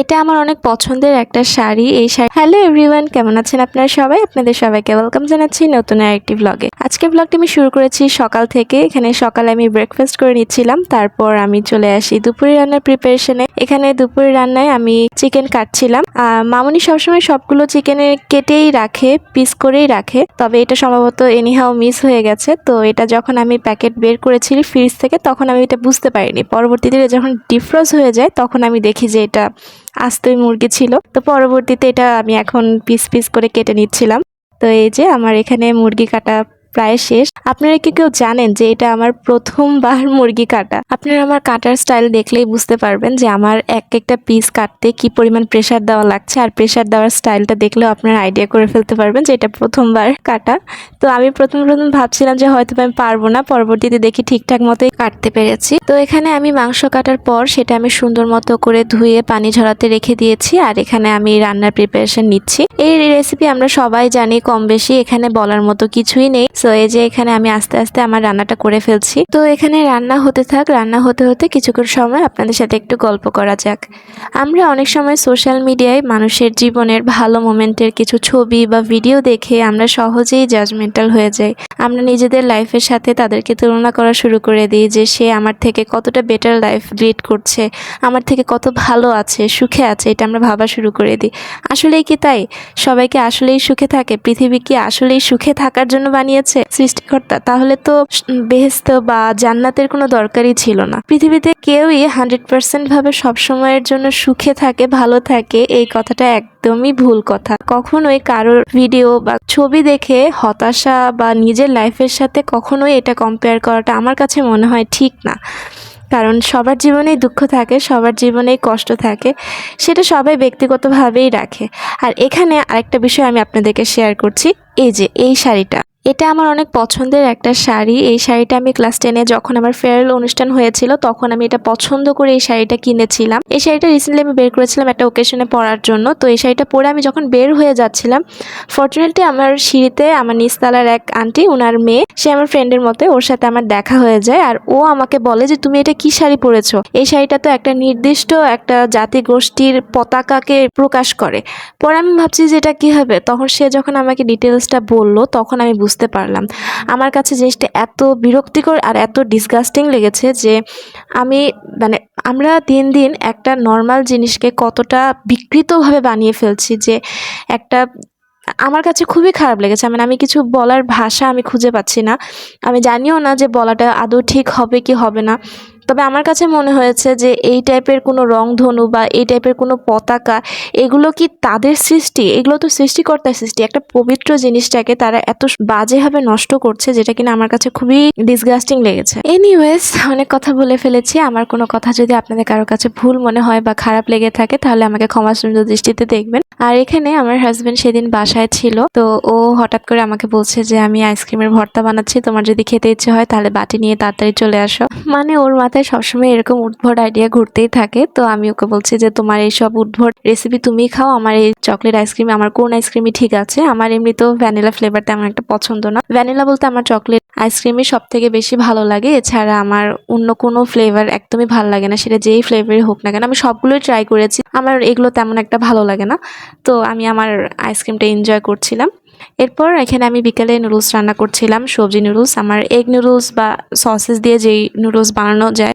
এটা আমার অনেক পছন্দের একটা শাড়ি, এই শাড়ি। হ্যালো এভরিওয়ান কেমন আছেন আপনারা সবাই? আপনাদের সবাইকে ওয়েলকাম জানাচ্ছি নতুন আরেকটি ব্লগে আজকে ব্লগটি আমি শুরু করেছি সকাল থেকে। এখানে সকালে আমি ব্রেকফাস্ট করে নিচ্ছিলাম, তারপর আমি চলে আসি দুপুরে রান্নার প্রিপারেশনে এখানে দুপুরে রান্নায় আমি চিকেন কাটছিলাম। মামুনি সবসময় সবগুলো চিকেনের কেটেই রাখে পিস করেই রাখে। তবে এটা সম্ভবত এনিহাও মিস হয়ে গেছে। তো এটা যখন আমি প্যাকেট বের করেছি ফ্রিজ থেকে, তখন আমি এটা বুঝতে পারিনি। পরবর্তীতে যখন ডিফ্রোজ হয়ে যায়, তখন আমি দেখি যে এটা আস্তই মুরগি ছিল। তো পরবর্তীতে এটা আমি এখন পিস পিস করে কেটে নিচ্ছিলাম। তো এই যে আমার এখানে মুরগি কাটা প্রায় শেষ। আপনারা কি কেউ জানেন যে এটা আমার প্রথমবার মুরগি কাটা? আপনারা আমার কাটার স্টাইল দেখলেই বুঝতে পারবেন যে আমার এক একটা পিস কাটতে কি পরিমাণ প্রেসার দেওয়া লাগছে। আর প্রেসার দেওয়ার স্টাইলটা দেখলেও আপনারা আইডিয়া করে ফেলতে পারবেন যে এটা প্রথমবার কাটা। তো আমি প্রথম প্রথম ভাবছিলাম যে হয়তো আমি পারব না। পরবর্তীতে দেখি ঠিকঠাক মতোই কাটতে পেরেছি। তো এখানে আমি মাংস কাটার পর সেটা আমি সুন্দর মতো করে ধুয়ে পানি ঝরাতে রেখে দিয়েছি। আর এখানে আমি রান্নার প্রিপারেশন নিচ্ছি। এই রেসিপি আমরা সবাই জানি কম বেশি এখানে বলার মতো কিছুই নেই। সো এই যে এখানে আমি আস্তে আস্তে আমার রান্নাটা করে ফেলছি। তো এখানে রান্না হতে থাক, রান্না হতে হতে কিছুক্ষণ সময় আপনাদের সাথে একটু গল্প করা যাক। আমরা অনেক সময় সোশ্যাল মিডিয়ায় মানুষের জীবনের ভালো মোমেন্টের কিছু ছবি বা ভিডিও দেখে আমরা সহজেই জাজমেন্টাল হয়ে যাই। আমরা নিজেদের লাইফের সাথে তাদেরকে তুলনা করা শুরু করে দিই যে সে আমার থেকে কতটা বেটার লাইফ লিড করছে, আমার থেকে কত ভালো আছে, সুখে আছে, এটা আমরা ভাবা শুরু করে দিই। আসলেই কি তাই? সবাইকে আসলেই সুখে থাকে? পৃথিবী কি আসলেই সুখে থাকার জন্য বানিয়েছে? সৃষ্টিকর্তা, তাহলে তো বেহেস্ত বা জান্নাতের কোনো দরকারই ছিল না। পৃথিবীতে কেউই হান্ড্রেড পার্সেন্ট ভাবে সবসময়ের জন্য সুখে থাকে, ভালো থাকে, এই কথাটা একদমই ভুল কথা। কখনোই কারোর ভিডিও বা ছবি দেখে হতাশা বা নিজের লাইফের সাথে কখনোই এটা কম্পেয়ার করাটা আমার কাছে মনে হয় ঠিক না। কারণ সবার জীবনেই দুঃখ থাকে, সবার জীবনেই কষ্ট থাকে, সেটা সবাই ব্যক্তিগতভাবেই রাখে। আর এখানে আরেকটা বিষয় আমি আপনাদেরকে শেয়ার করছি, এই যে, এই শাড়িটা। এটা আমার অনেক পছন্দের একটা শাড়ি। এই শাড়িটা আমি ক্লাস টেনে যখন আমার ফেয়ারওয়েল অনুষ্ঠান হয়েছিল, তখন আমি এটা পছন্দ করে এই শাড়িটা কিনেছিলাম। এই শাড়িটা রিসেন্টলি আমি বের করেছিলাম একটা ওকেশনে পরার জন্য। তো এই শাড়িটা পরে আমি যখন বের হয়ে যাচ্ছিলাম ফর্চুনেটলি আমার সিঁড়িতে আমার নিচতলার এক আন্টি ওনার মেয়ে, সে আমার ফ্রেন্ডের মতো ওর সাথে আমার দেখা হয়ে যায়। আর ও আমাকে বলে যে, তুমি এটা কি শাড়ি পরেছো? এই শাড়িটা তো একটা নির্দিষ্ট একটা জাতি গোষ্ঠীর পতাকাকে প্রকাশ করে। পরে আমি ভাবছি যে, এটা কী হবে? তখন সে যখন আমাকে ডিটেলসটা বলল, তখন আমি বুঝতে পারলাম। আমার কাছে জিনিসটা এত বিরক্তিকর আর এত ডিসগাস্টিং লেগেছে যে আমি মানে আমরা দিন দিন একটা নর্মাল জিনিসকে কতটা বিকৃতভাবে বানিয়ে ফেলছি যে একটা, আমার কাছে খুবই খারাপ লেগেছে। মানে আমি কিছু বলার ভাষা আমি খুঁজে পাচ্ছি না। আমি জানিও না যে বলাটা আদৌ ঠিক হবে কি হবে না। তবে আমার কাছে মনে হয়েছে যে এই টাইপের কোনো রংধনু বা এই টাইপের কোনো পতাকা, এগুলো কি তাদের সৃষ্টি? এগুলো তো সৃষ্টিকর্তার সৃষ্টি। একটা পবিত্র জিনিসটাকে তারা এত বাজেভাবে নষ্ট করছে যেটা কিনা আমার কাছে খুবই ডিসগাস্টিং লেগেছে। এনিওয়েজ অনেক কথা বলে ফেলেছি। আমার কোনো কথা যদি আপনাদের কারোর কাছে ভুল মনে হয় বা খারাপ লেগে থাকে, তাহলে আমাকে ক্ষমা সুন্দর দৃষ্টিতে দেখবেন। আর এখানে আমার হাজবেন্ড সেদিন বাসায় ছিল, তো ও হঠাৎ করে আমাকে বলছে যে, আমি আইসক্রিমের ভর্তা বানাচ্ছি, তোমার যদি খেতে ইচ্ছে হয় তাহলে বাটি নিয়ে তাড়াতাড়ি চলে আসো। মানে ওর মাথায় সবসময় এরকম উদ্ভট আইডিয়া ঘুরতেই থাকে, তো আমি ওকে বলছি যে, তোমার এইসব উদ্ভট রেসিপি তুমি খাও, আমার এই চকলেট আইসক্রিম আমার কোন আইসক্রিমই ঠিক আছে? আমার এমনিতেও ভ্যানিলা ফ্লেভার তেমন একটা পছন্দ না। ভ্যানিলা বলতে আমার চকলেট আইসক্রিমই সব থেকে বেশি ভালো লাগে। এছাড়া আমার অন্য কোনো ফ্লেভার একদমই ভালো লাগে না। সেটা যেই ফ্লেভারই হোক না কেন, আমি সবগুলোই ট্রাই করেছি। আমার এগুলো তেমন একটা ভালো লাগে না। তো আমি আমার আইসক্রিমটা এনজয় করছিলাম। এরপর এখানে আমি বিকেলে নুডলস রান্না করছিলাম। সবজি নুডলস আমার এগ নুডলস বা সসেস দিয়ে যেই নুডলস বানানো যায়।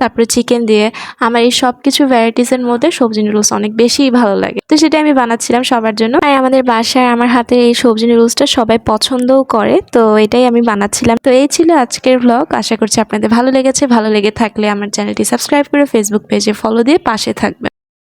তারপরে চিকেন দিয়ে আমার এই সব কিছু ভ্যারাইটিসের মধ্যে সবজি নুডলস অনেক বেশিই ভালো লাগে। তো সেটা আমি বানাচ্ছিলাম সবার জন্য। আর আমাদের বাসায়, আমার হাতের এই সবজি নুডলসটা সবাই পছন্দও করে, তো এটাই আমি বানাচ্ছিলাম। তো এই ছিল আজকের ব্লগ আশা করছি আপনাদের ভালো লেগেছে। ভালো লেগে থাকলে আমার চ্যানেলটি সাবস্ক্রাইব করে ফেসবুক পেজে ফলো দিয়ে পাশে থাকবেন।